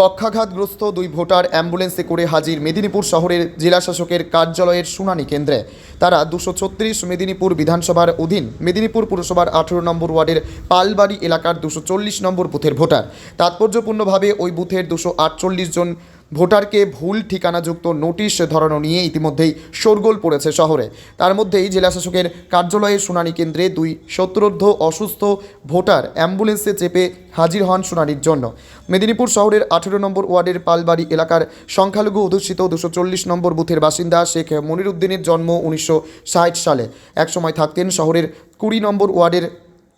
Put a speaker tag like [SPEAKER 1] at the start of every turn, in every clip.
[SPEAKER 1] পক্ষাঘাতগ্রস্ত দুই ভোটার অ্যাম্বুলেন্সে করে হাজির মেদিনীপুর শহরের জেলাশাসকের কার্যালয়ের শুনানি কেন্দ্রে। তারা দুশো ছত্রিশ মেদিনীপুর বিধানসভার অধীন মেদিনীপুর পুরসভার আঠেরো নম্বর ওয়ার্ডের পালবাড়ি এলাকার দুশো চল্লিশ নম্বর বুথের ভোটার। তাৎপর্যপূর্ণভাবে ওই বুথের দুশো আটচল্লিশ জন ভোটারকে ভুল ঠিকানাযুক্ত নোটিশ ধরানো নিয়ে ইতিমধ্যেই শোরগোল পড়েছে শহরে। তার মধ্যেই জেলাশাসকের কার্যালয়ের শুনানি কেন্দ্রে দুই সত্তরোর্ধ অসুস্থ ভোটার অ্যাম্বুলেন্সে চেপে হাজির হন শুনানির জন্য। মেদিনীপুর শহরের আঠেরো নম্বর ওয়ার্ডের পালবাড়ি এলাকার সংখ্যালঘু অধ্যুষিত দুশো চল্লিশ নম্বর বুথের বাসিন্দা শেখ মনিরুদ্দিনের জন্ম উনিশশো ষাট সালে। একসময় থাকতেন শহরের কুড়ি নম্বর ওয়ার্ডের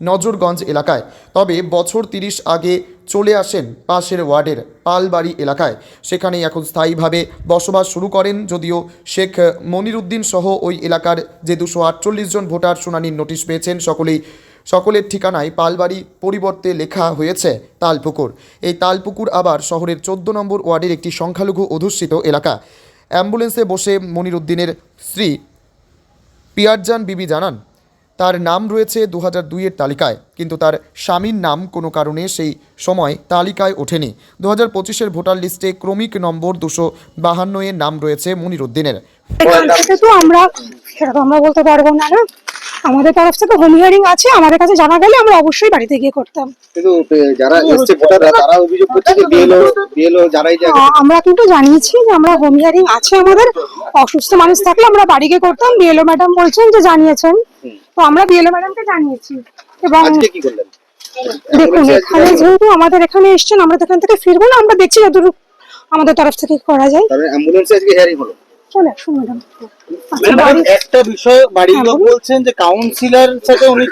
[SPEAKER 1] নজরগঞ্জ এলাকায়। তবে বছর তিরিশ আগে চলে আসেন পাশের ওয়ার্ডের পালবাড়ি এলাকায়। সেখানেই এখন স্থায়ীভাবে বসবাস শুরু করেন যদিও শেখ মনিরুদ্দিন সহ ওই এলাকার যে দুশো আটচল্লিশ জন ভোটার শুনানির নোটিশ পেয়েছেন, সকলেই সকলের ঠিকানায় পালবাড়ি পরিবর্তে লেখা হয়েছে তালপুকুর। এই তালপুকুর আবার শহরের চোদ্দ নম্বর ওয়ার্ডের একটি সংখ্যালঘু অধ্যুষিত এলাকা। অ্যাম্বুলেন্সে বসে মনিরুদ্দিনের স্ত্রী পিয়ারজান বিবি জানান তার নাম রয়েছে দু হাজার দুইয়ের তালিকায় কিন্তু তার স্বামীর নাম কোনো কারণে সেই সময় তালিকায় ওঠেনি। দু হাজার পঁচিশের ভোটার লিস্টে ক্রমিক নম্বর দুশো বাহান্ন এর নাম রয়েছে মনিরুদ্দিনের।
[SPEAKER 2] তো আমরা সেটা তো আমরা বলতে পারব না না। আমাদের তরফ থেকে হোম হিয়ারিং আছে আমাদের কাছে জানা গেলে আমরা অবশ্যই বাড়িতে গিয়ে করতাম।
[SPEAKER 3] কিন্তু যারা এসছে ভোটাররা তারা অভিযোগ করছে যে বিএলও বিএলও যারাই যে
[SPEAKER 2] আমরা কিন্তু জানিয়েছি যে আমরা হোম হিয়ারিং আছে আমাদের। অসুস্থ মানুষ থাকলে আমরা বাড়ি গিয়ে করতাম। বিএলও ম্যাডাম বলছেন যে জানিয়েছেন। তো আমরা বিএলও ম্যাডামকে জানিয়েছি এবং
[SPEAKER 3] আজকে কি করলেন?
[SPEAKER 2] দেখুন এখানে যেহেতু আমাদের এখানে এসছেন আমরা এখান থেকে ফিরবো না আমরা দেখছি যতটুকু আমাদের তরফ থেকে করা যায়।
[SPEAKER 3] তাহলে অ্যাম্বুলেন্সে আজকে হিয়ারিং হলো।
[SPEAKER 2] চলে আসুন ম্যাডাম
[SPEAKER 4] ম্যাডাম একটা বিষয় বাড়ির লোক বলছেন যে কাউন্সিলর সাথে উনি